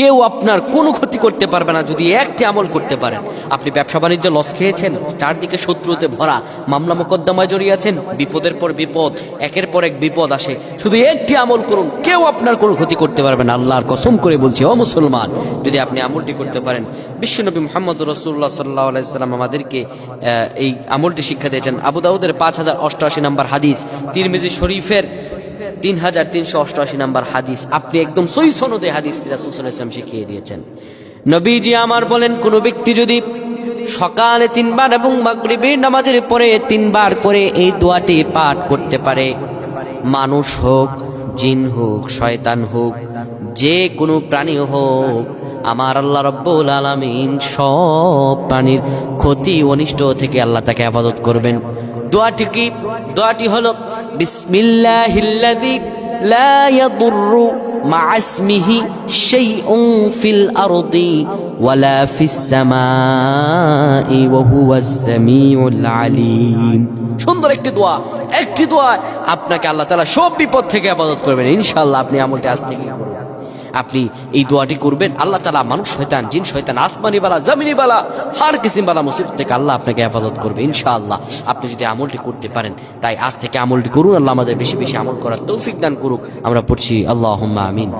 কেউ আপনার কোনো ক্ষতি করতে পারবে না যদি একটি আমল করতে পারেন। আপনি ব্যবসা বাণিজ্য লস খেয়েছেন, চারদিকে শত্রুতে ভরা মামলা মোকদ্দমায় জড়িয়ে আছেন, বিপদের পর বিপদ, একের পর এক বিপদ আসে। শুধু একটি আমল করুন, কেউ আপনার কোনো ক্ষতি করতে পারবে না। আল্লাহর কসম করে বলছি, ও মুসলমান, যদি আপনি আমলটি করতে পারেন, বিশ্বনবী মোহাম্মদ রসুল্লাহ সাল্লাহ আলাইসাল্লাম আমাদেরকে এই আমলটি শিক্ষা দিয়েছেন। আবু দাউদের পাঁচ হাজার অষ্টআশি নম্বর হাদিস, তিরমিজি শরীফের তিন হাজার তিনশো অষ্টআশি নাম্বার হাদিস। আপনি একদম সই সনদে হাদিস রাসুল ইসলাম শিখিয়ে দিয়েছেন। নবীজি আমার বলেন, কোন ব্যক্তি যদি সকালে তিনবার এবং মাগরিবের নামাজের পরে তিনবার করে এই দোয়াটি পাঠ করতে পারে, মানুষ হোক, জিন হোক, শয়তান হোক, যে কোনো প্রাণী হোক, আমার আল্লাহ রব্বুল আলামিন সব প্রাণীর ক্ষতি অনিষ্ট থেকে আল্লাহ তাকে হেফাজত করবেন। দোয়াটি কি? দোয়াটি হলো, বিসমিল্লাহিল্লাযী লা ইয়াদুররু ইসমিহি শাইউন ফিল আরদি ওয়ালা ফিস সামাই ওয়া হুয়াস সামিউল আলিম। সুন্দর একটি দোয়া। একটি দোয়া আপনাকে আল্লাহ তাআলা সব বিপদ থেকে হেফাজত করবেন। ইনশাআল্লাহ আপনি আমলটি আজ থেকে করুন আপনি এই দোয়াটি করবেন, আল্লাহ তালা মানুষ শৈতান জিন, শয়তান, আসমানি বালা, জামিনি বালা, হার কিসিম বালা, মুসিবত থেকে আল্লাহ আপনাকে হেফাজত করবে, ইনশাআল্লাহ। আপনি যদি আমলটি করতে পারেন, তাই আজ থেকে আমলটি করুন, আল্লাহ আমাদের বেশি বেশি আমল করার তৌফিক দান করুক। আমরা পড়ছি আল্লাহ আমিন।